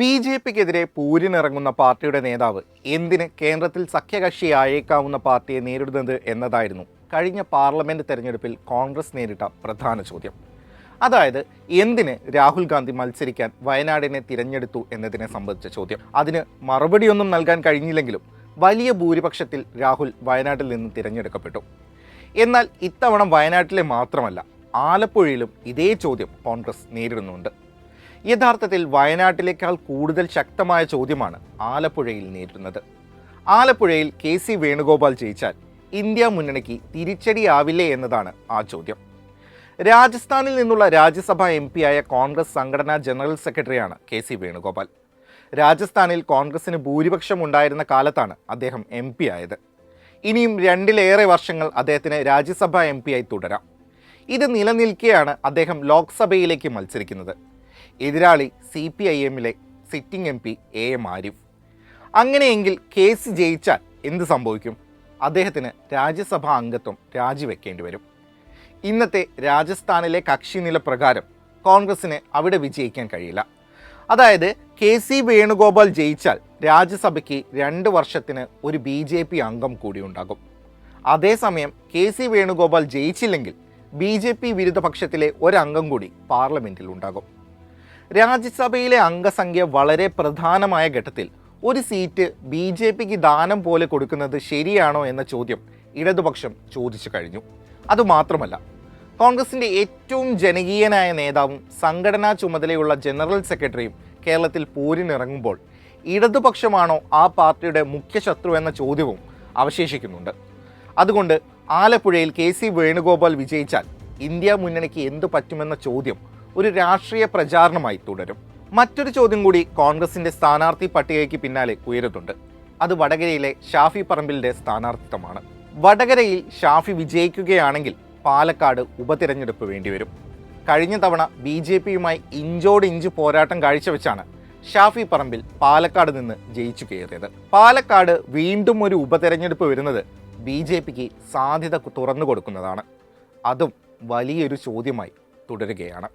B J പിക്കെതിരെ പൂരിനിറങ്ങുന്ന പാർട്ടിയുടെ നേതാവ് എന്തിന് കേന്ദ്രത്തിൽ സഖ്യകക്ഷി സഖ്യകക്ഷിയായേക്കാവുന്ന പാർട്ടിയെ നേരിടുന്നത് എന്നതായിരുന്നു കഴിഞ്ഞ പാർലമെന്റ് തെരഞ്ഞെടുപ്പിൽ കോൺഗ്രസ് നേരിട്ട പ്രധാന ചോദ്യം. അതായത് എന്തിന് രാഹുൽ ഗാന്ധി മത്സരിക്കാൻ വയനാടിനെ തിരഞ്ഞെടുത്തു എന്നതിനെ സംബന്ധിച്ച ചോദ്യം. അതിന് മറുപടിയൊന്നും നൽകാൻ കഴിഞ്ഞില്ലെങ്കിലും വലിയ ഭൂരിപക്ഷത്തിൽ രാഹുൽ വയനാട്ടിൽ നിന്ന് തിരഞ്ഞെടുക്കപ്പെട്ടു. എന്നാൽ ഇത്തവണ വയനാട്ടിലെ മാത്രമല്ല ആലപ്പുഴയിലും ഇതേ ചോദ്യം കോൺഗ്രസ് നേരിടുന്നുണ്ട്. യഥാർത്ഥത്തിൽ വയനാട്ടിലേക്കാൾ കൂടുതൽ ശക്തമായ ചോദ്യമാണ് ആലപ്പുഴയിൽ നേരിടുന്നത്. ആലപ്പുഴയിൽ കെ സി വേണുഗോപാൽ ജയിച്ചാൽ ഇന്ത്യ മുന്നണിക്ക് തിരിച്ചടിയാവില്ലേ എന്നതാണ് ആ ചോദ്യം. രാജസ്ഥാനിൽ നിന്നുള്ള രാജ്യസഭാ എം പിയായ കോൺഗ്രസ് സംഘടനാ ജനറൽ സെക്രട്ടറിയാണ് കെ സി വേണുഗോപാൽ. രാജസ്ഥാനിൽ കോൺഗ്രസിന് ഭൂരിപക്ഷം ഉണ്ടായിരുന്ന കാലത്താണ് അദ്ദേഹം എം പി ആയത്. ഇനിയും രണ്ടിലേറെ വർഷങ്ങൾ അദ്ദേഹത്തിന് രാജ്യസഭാ എം ആയി തുടരാം. ഇത് നിലനിൽക്കെയാണ് അദ്ദേഹം ലോക്സഭയിലേക്ക് മത്സരിക്കുന്നത്. എതിരാളി സി പി ഐ എമ്മിലെ sitting M P A M Arif അങ്ങനെയെങ്കിൽ കേസ് ജയിച്ചാൽ എന്ത് സംഭവിക്കും? അദ്ദേഹത്തിന് രാജ്യസഭാ അംഗത്വം രാജിവെക്കേണ്ടി വരും. ഇന്നത്തെ രാജസ്ഥാനിലെ കക്ഷി നില പ്രകാരം കോൺഗ്രസിന് അവിടെ വിജയിക്കാൻ കഴിയില്ല. അതായത് കെ സി വേണുഗോപാൽ ജയിച്ചാൽ രാജ്യസഭയ്ക്ക് രണ്ട് വർഷത്തിന് ഒരു ബി ജെ പി അംഗം കൂടി ഉണ്ടാകും. അതേസമയം കെ സി വേണുഗോപാൽ ജയിച്ചില്ലെങ്കിൽ ബി ജെ പി വിരുദ്ധ പക്ഷത്തിലെ ഒരംഗം കൂടി പാർലമെന്റിൽ ഉണ്ടാകും. രാജ്യസഭയിലെ അംഗസംഖ്യ വളരെ പ്രധാനമായ ഘട്ടത്തിൽ. ഒരു സീറ്റ് ബി ജെ പിക്ക് ദാനം പോലെ കൊടുക്കുന്നത് ശരിയാണോ എന്ന ചോദ്യം ഇടതുപക്ഷം ചോദിച്ചു കഴിഞ്ഞു. അതുമാത്രമല്ല കോൺഗ്രസിന്റെ ഏറ്റവും ജനകീയനായ നേതാവും സംഘടനാ ചുമതലയുള്ള ജനറൽ സെക്രട്ടറിയും കേരളത്തിൽ പോരിനിറങ്ങുമ്പോൾ ഇടതുപക്ഷമാണോ ആ പാർട്ടിയുടെ മുഖ്യ ശത്രു എന്ന ചോദ്യവും അവശേഷിക്കുന്നുണ്ട്. അതുകൊണ്ട് ആലപ്പുഴയിൽ കെ സി വേണുഗോപാൽ വിജയിച്ചാൽ ഇന്ത്യ മുന്നണിക്ക് എന്തു പറ്റുമെന്ന ചോദ്യം ഒരു രാഷ്ട്രീയ പ്രചാരണമായി തുടരും. മറ്റൊരു ചോദ്യം കൂടി കോൺഗ്രസിന്റെ സ്ഥാനാർത്ഥി പട്ടികയ്ക്ക് പിന്നാലെ ഉയരുന്നുണ്ട്. അത് വടകരയിലെ ഷാഫി പറമ്പിലിന്റെ സ്ഥാനാർത്ഥിത്വമാണ്. വടകരയിൽ ഷാഫി വിജയിക്കുകയാണെങ്കിൽ പാലക്കാട് ഉപതിരഞ്ഞെടുപ്പ് വേണ്ടിവരും. കഴിഞ്ഞ തവണ ബി ജെ പിയുമായി ഇഞ്ചോട് ഇഞ്ച് പോരാട്ടം കാഴ്ചവെച്ചാണ് ഷാഫി പറമ്പിൽ പാലക്കാട് നിന്ന് ജയിച്ചു കയറിയത് പാലക്കാട് വീണ്ടും ഒരു ഉപതെരഞ്ഞെടുപ്പ് വരുന്നത് ബി ജെ പിക്ക് സാധ്യത തുറന്നു കൊടുക്കുന്നതാണ് അതും വലിയൊരു ചോദ്യമായി തുടരുകയാണ്.